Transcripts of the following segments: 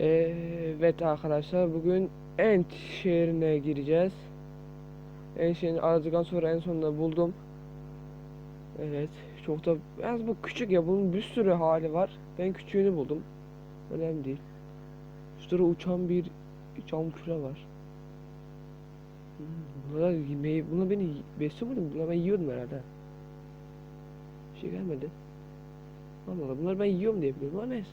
Evet arkadaşlar bugün Ent şehrine gireceğiz. Ent şehrini aradıktan sonra en sonunda buldum. Evet çok da biraz bu küçük ya bunun bir sürü hali var. Ben küçüğünü buldum. Önemli değil. Şurada uçan bir cam küre var. Hmm, bunlar yemeği, bunlar beni besliyor muydu? Bunlar ben yiyordum herhalde. Bir şey gelmedi. Allah Allah bunları ben yiyorum diye biliyorum ama neyse.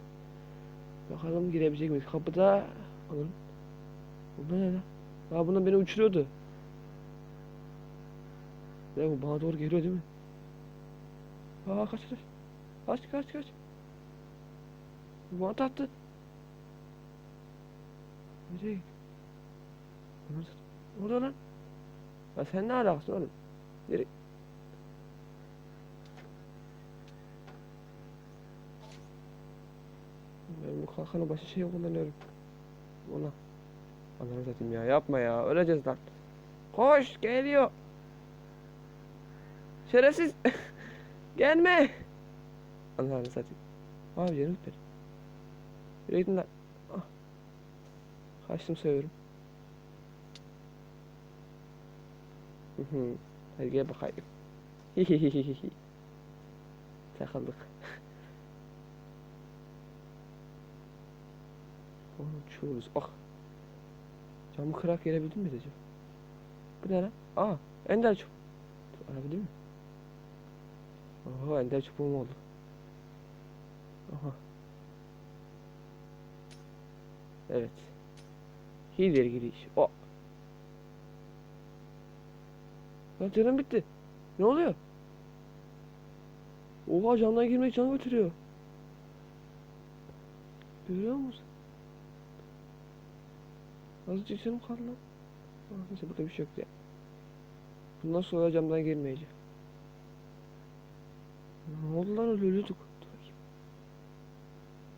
Bakalım girebilecek miyiz? Kapıda... Alın. Bunlar ne lan? Aa bunlar beni uçuruyordu. Ya bu bana doğru geliyor değil mi? Aa kaç kaç. Kaç kaç kaç. Bu Bana tattı. Nereye? Orada, lan. Ya sen ne alakasın oğlum? Nereye? Ben bu kalkanı başka şey kullanıyorum. Ona. Ananı satayım ya yapma ya öleceğiz lan. Koş geliyor. Şerefsiz. Gelme. Ananı satayım. Abi canım benim. Yürü lan. Ah. Kaçtım seviyorum. Hı hı. Hadi gel bakayım. Hihihihihi. Takıldık. Uçuyoruz. Ah. Camı kırak gelebildim mi acaba? Bu ne lan? Aa, ender çup. Arabildim mi? Oha, ender çubuğum oldu. Aha. Evet. Hileri giriş. O. Lan canım bitti. Ne oluyor? Oha camdan girmek can götürüyor. Görüyor musun? Azıcık canım kaldı lan. Neyse burada bir şey yok ya. Bundan sonra camdan girmeyeceğim. Ne oldu lan öyle ölüyorduk.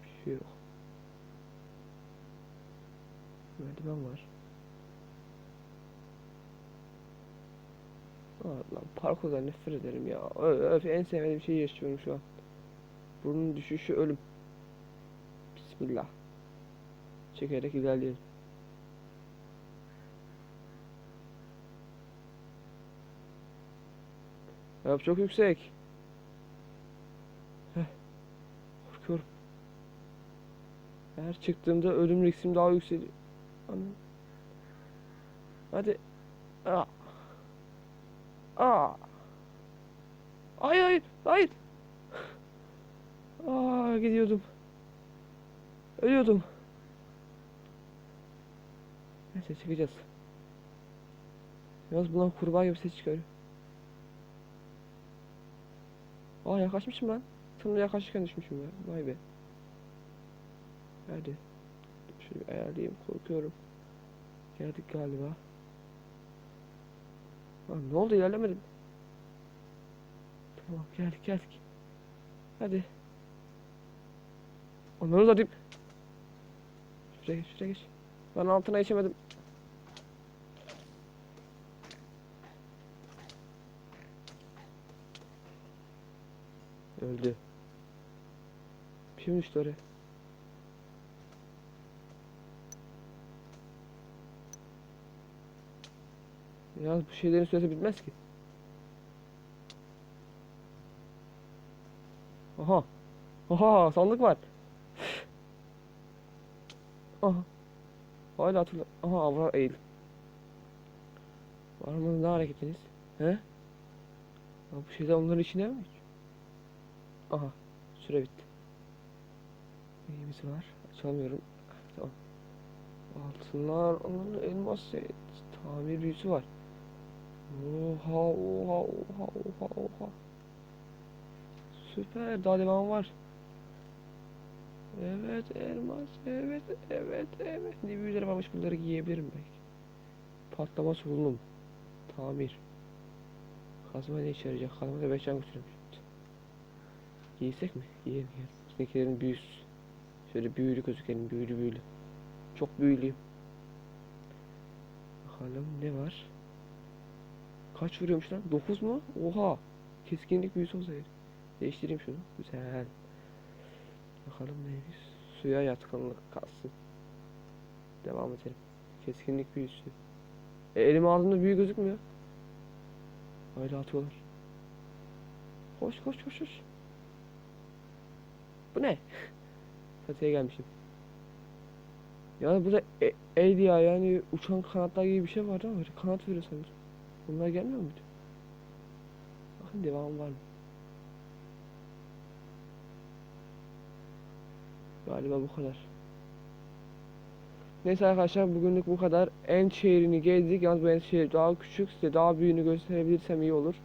Bir şey yok. Merdiven var. Aa, lan nefret ederim ya. Öf, en sevmediğim şeyi yaşıyorum şu an. Burnun düşüşü ölüm. Bismillah. Çekerek ilerleyelim. Yap çok yüksek. Heh. Korkuyorum. Her çıktığımda ölüm riskim daha yükseliyor. Anam. Hadi. Aa. Aa. Hayır hayır hayır. Aa gidiyordum. Ölüyordum. Neyse çıkacağız. Yalnız bundan kurbağa gibi ses çıkarıyor. Aa yaklaşmışım ben. Tam yaklaşırken düşmüşüm ya. Vay be. Hadi. Bir ayarlayayım. Korkuyorum. Geldik galiba. Lan ne oldu ilerlemedim. Tamam geldik geldik. Hadi. Onları da diyeyim. Şuraya geç şuraya geç. Ben altına geçemedim. Öldü. Mi düştü oraya? Ya bu şeylerin süresi bitmez ki. Aha. Aha sandık var. Aha. Hala hatırla. Aha avra eğil. Var mı ne hareketiniz? He? Ya bu şeyler onların içine mi? Aha. Süre bitti. Neyimiz var? Açamıyorum. Tamam. Altınlar, onun elmas. Tamir büyüsü var. Oha oha oha oha oha. Süper daha devam var. Evet elmas evet evet evet. Ne büyüler varmış bunları giyebilirim belki. Patlaması bulunum. Tamir. Kazma ne yarayacak? Kazma da 5 can götürüyormuş. Giysek mi? Giyelim giyelim. Üstündekilerin büyüsü. Şöyle büyülü gözükelim büyülü büyülü. Çok büyülüyüm. Bakalım ne var? Kaç vuruyormuş lan? 9 mu? Oha. Keskinlik büyüsü olsaydı. Değiştireyim şunu. Güzel. Bakalım neymiş? Suya yatkınlık kalsın. devam edelim. Keskinlik büyüsü. E, elim ağzımda büyü gözükmüyor. Öyle atıyorlar. Koş koş koş koş. Bu ne? Satıya gelmişim. Ya burada e, ya yani uçan kanatlar gibi bir şey vardı ama kanat veriyor sanki. Bunlar gelmiyor muydu? Bakın devam var mı? Galiba bu kadar. Neyse arkadaşlar bugünlük bu kadar. End şehrini gezdik. Yalnız bu end şehir daha küçük. Size daha büyüğünü gösterebilirsem iyi olur.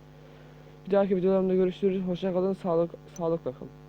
Bir dahaki videolarımda görüşürüz. Hoşça kalın. Sağlık, sağlıkla kalın.